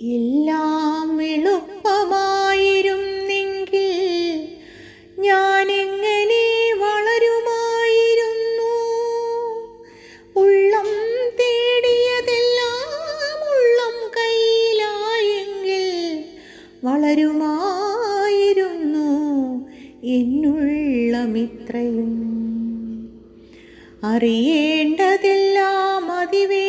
എല്ലാം എളുപ്പമായിരുന്നെങ്കിൽ ഞാൻ എങ്ങനെ വളരുമായിരുന്നു? ഉള്ളം തേടിയതെല്ലാം ഉള്ളം കയ്യിലായെങ്കിൽ വളരുമായിരുന്നു എന്നുള്ളമിത്രയും. അറിയേണ്ടതെല്ലാം അതിവേഗമറിഞ്ഞെങ്കിൽ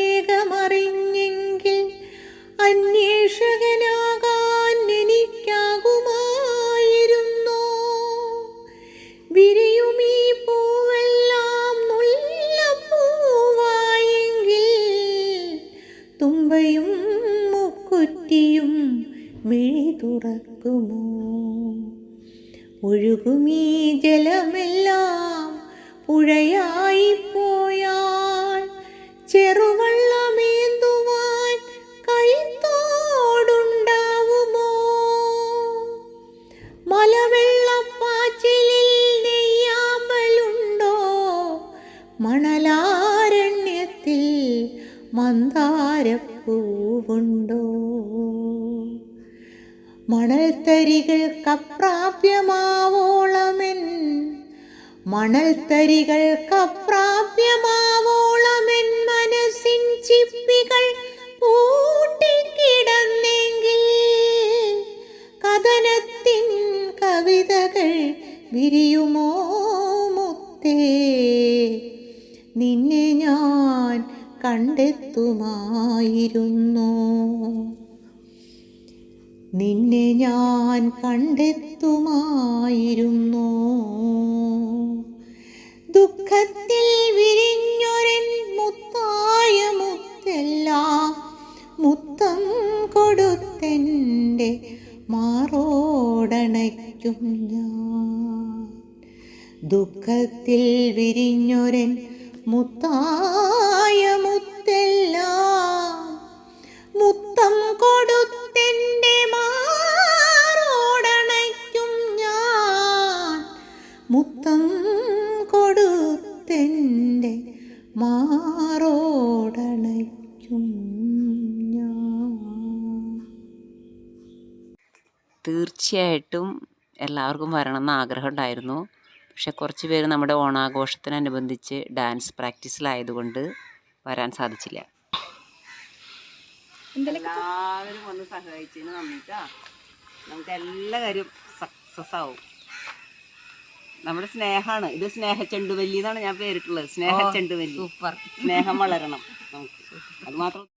മുക്കുറ്റിയും മിഴി തുറക്കുമോ? ഒഴുകുമീ ജലമെല്ലാം പുഴയായി പോയാൽ മന്ദാരപ്പൂവുണ്ടോ? മണൽത്തരികൾക്കപ്രാപ്യമാവോളമെൻ മണൽത്തരികൾക്കപ്രാപ്യമാവോളമെൻ മനസ്സിൻ ചിപ്പികൾ പൂട്ടിക്കിടന്നെങ്കിൽ കഥനത്തിൻ കവിതകൾ വിരിയുമോ മുത്തേ? നിന്നെ ഞാൻ കണ്ടെത്തുമായിരുന്നു. നിന്നെ ഞാൻ കണ്ടെത്തുമായിരുന്നു. ദുഃഖത്തിൽ വിരിഞ്ഞൊരൻ മുത്തായ മുത്തെല്ലാം മുത്തം കൊടുത്തെന്റെ മാറോടണയ്ക്കും ഞാൻ. ദുഃഖത്തിൽ വിരിഞ്ഞൊരൻ മുത്തായ മുത്തല്ല മുത്തം കൊടുത്തെന്റെ മാറോടണയ്ക്കും ഞാൻ. മുത്തം കൊടുത്തെന്റെ മാറോടണയ്ക്കും തീർച്ചയായിട്ടും എല്ലാവർക്കും വരണം എന്ന് ആഗ്രഹം ഉണ്ടായിരുന്നു പക്ഷെ കുറച്ച് പേര് നമ്മുടെ ഓണാഘോഷത്തിനനുബന്ധിച്ച് ഡാൻസ് പ്രാക്ടീസിലായതുകൊണ്ട് വരാൻ സാധിച്ചില്ല. എല്ലാവരും ഒന്ന് സഹായിച്ചതിന് നന്ദിട്ടാ നമുക്ക് എല്ലാ കാര്യവും സക്സസ് ആവും. നമ്മുടെ സ്നേഹമാണ് ഇത് സ്നേഹ ചെണ്ടുവല്ലി എന്നാണ് ഞാൻ പേരിട്ടുള്ളത്. സ്നേഹ ചെണ്ടുവല്ലി സൂപ്പർ സ്നേഹം വളരണം നമുക്ക്. അത് മാത്രം